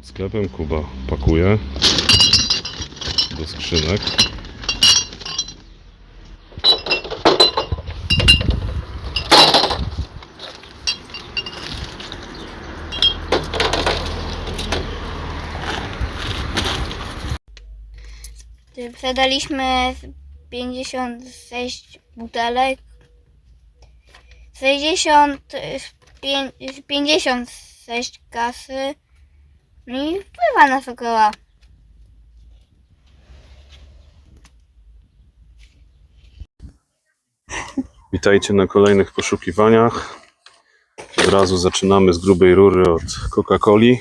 pod sklepem. Kuba pakuje do skrzynek. Sprzedaliśmy 56 butelek. 65, 56 kasy. I wpływa nas około. Witajcie na kolejnych poszukiwaniach. Od razu zaczynamy z grubej rury od Coca-Coli.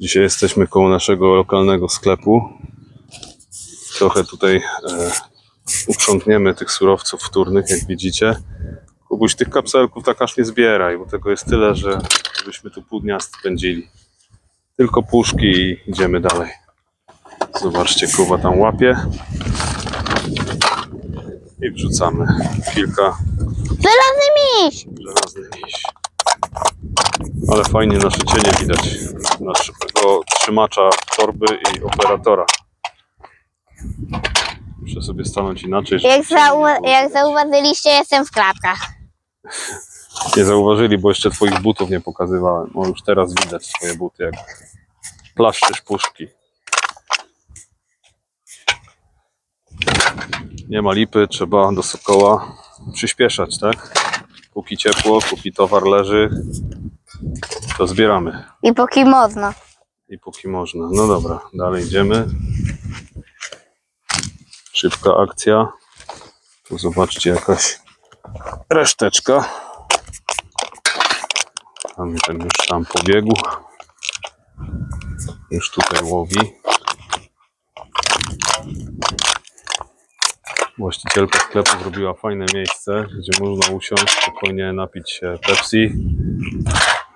Dzisiaj jesteśmy koło naszego lokalnego sklepu. Trochę tutaj e, uprzątniemy tych surowców wtórnych, jak widzicie. Kubuś, tych kapselków tak aż nie zbieraj, bo tego jest tyle, że byśmy tu pół dnia spędzili. Tylko puszki i idziemy dalej. Zobaczcie, Kuba tam łapie. I wrzucamy kilka Żelazny miś! żelazny miś. Ale fajnie na szczycie nie widać naszego trzymacza torby i operatora. Muszę sobie stanąć inaczej. żeby Jak, się nie zau- było jak widać. zauważyliście, jestem w klapkach. Nie zauważyli, bo jeszcze twoich butów nie pokazywałem. O, już teraz widać twoje buty, jak plaszczysz puszki. Nie ma lipy, trzeba do Sokoła przyspieszać, tak? Póki ciepło, póki towar leży, to zbieramy. I póki można. I póki można. No dobra, dalej idziemy. Szybka akcja. Tu zobaczcie jakaś reszteczka. Tam ten już tam pobiegł. Już tutaj łowi. Właścicielka sklepu zrobiła fajne miejsce, gdzie można usiąść, spokojnie napić się Pepsi,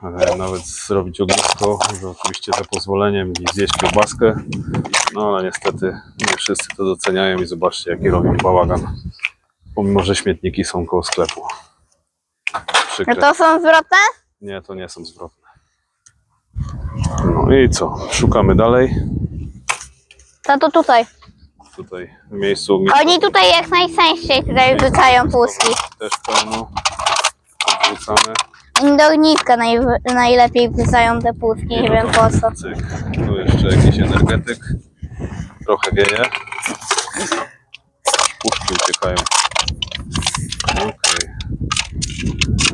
e, nawet zrobić ognisko, oczywiście za pozwoleniem i zjeść kiełbaskę. No ale niestety nie wszyscy to doceniają i zobaczcie jaki robią bałagan. Pomimo, że śmietniki są koło sklepu. No Przykre. to są zwrotne? Nie, to nie są zwrotne. No i co? Szukamy dalej. To to tutaj. Tutaj w miejscu ogniska Oni tutaj jak najczęściej tutaj wrzucają puszki. też pełno. Wrzucamy. Oni do ogniska naj, najlepiej wrzucają te puszki, nie wiem po co. Cyk. Tu jeszcze jakiś energetyk. Trochę wieje. Puszki uciekają. Okej. Spinat!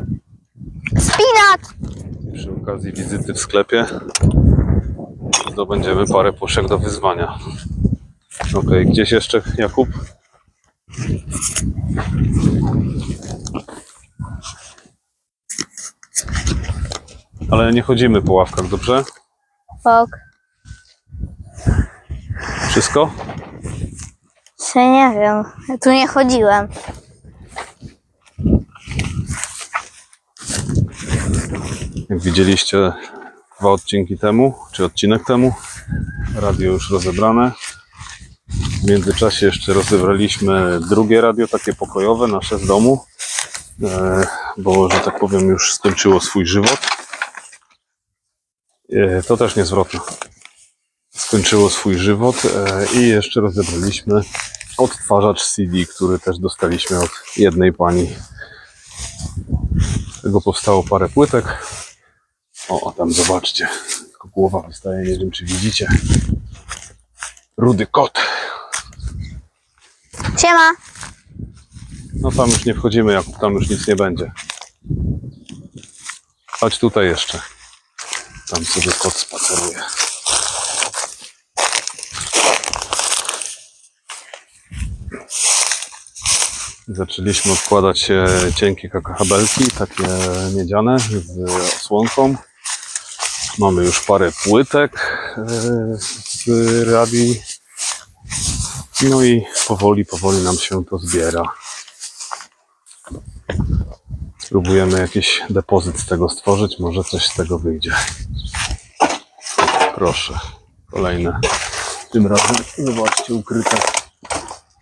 Przy okazji wizyty w sklepie zdobędziemy parę puszek do wyzwania. Okej, gdzieś jeszcze Jakub? Ale nie chodzimy po ławkach, dobrze? Bok. Wszystko? Czy nie wiem. Tu nie chodziłem. Jak widzieliście dwa odcinki temu, czy odcinek temu, radio już rozebrane. W międzyczasie jeszcze rozebraliśmy drugie radio, takie pokojowe, nasze z domu, e, bo, że tak powiem, już skończyło swój żywot. E, To też niezwrotne. Skończyło swój żywot e, i jeszcze rozebraliśmy odtwarzacz CD, który też dostaliśmy od jednej pani. Z tego powstało parę płytek. O, a tam zobaczcie. Tylko głowa wystaje, nie wiem czy widzicie. Rudy kot. Siema! No tam już nie wchodzimy, Jakub, tam już nic nie będzie. Chodź tutaj jeszcze. Tam sobie kot spaceruje. Zaczęliśmy odkładać cienkie kakachabelki, takie miedziane z osłonką. Mamy już parę płytek e, z radii. No i powoli, powoli nam się to zbiera. Spróbujemy jakiś depozyt z tego stworzyć, może coś z tego wyjdzie. Proszę, kolejne. Tym razem, zobaczcie, ukryte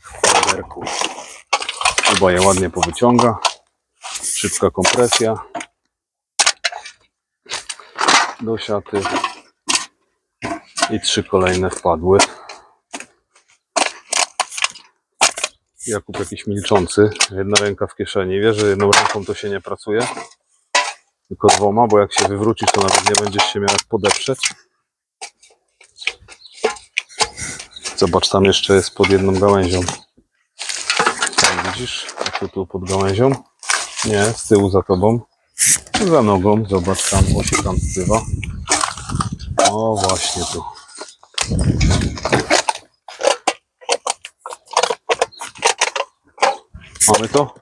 w paderku. Chyba je ładnie powyciąga. Szybka kompresja. Do siaty. I trzy kolejne wpadły. Jakub jakiś milczący, jedna ręka w kieszeni. Wiesz, że jedną ręką to się nie pracuje, tylko dwoma, bo jak się wywrócisz, to nawet nie będziesz się miał jak podeprzeć. Zobacz, tam jeszcze jest pod jedną gałęzią. Tam widzisz? Tu, tu pod gałęzią? Nie, z tyłu za tobą. Za nogą, zobacz, tam o się tam spływa. O, właśnie tu. Mamy to?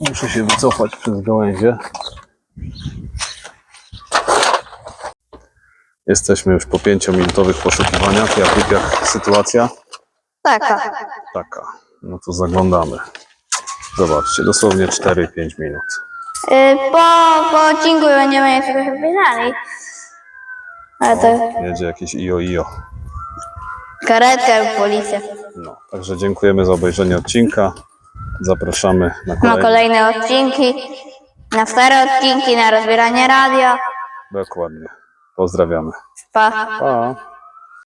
Muszę się wycofać przez gałęzie. Jesteśmy już po pięciominutowych poszukiwaniach. Jak, jak sytuacja? Taka. Taka. No to zaglądamy. Zobaczcie, dosłownie 4-5 minut. Y, po, po odcinku będziemy je trochę wybierali. Ale to Jedzie jakieś io io. karetka lub policja. No, także dziękujemy za obejrzenie odcinka. Zapraszamy na Ma kolejny. kolejne odcinki. Na stare odcinki, na rozbieranie radia. Dokładnie. Pozdrawiamy. Pa. Pa.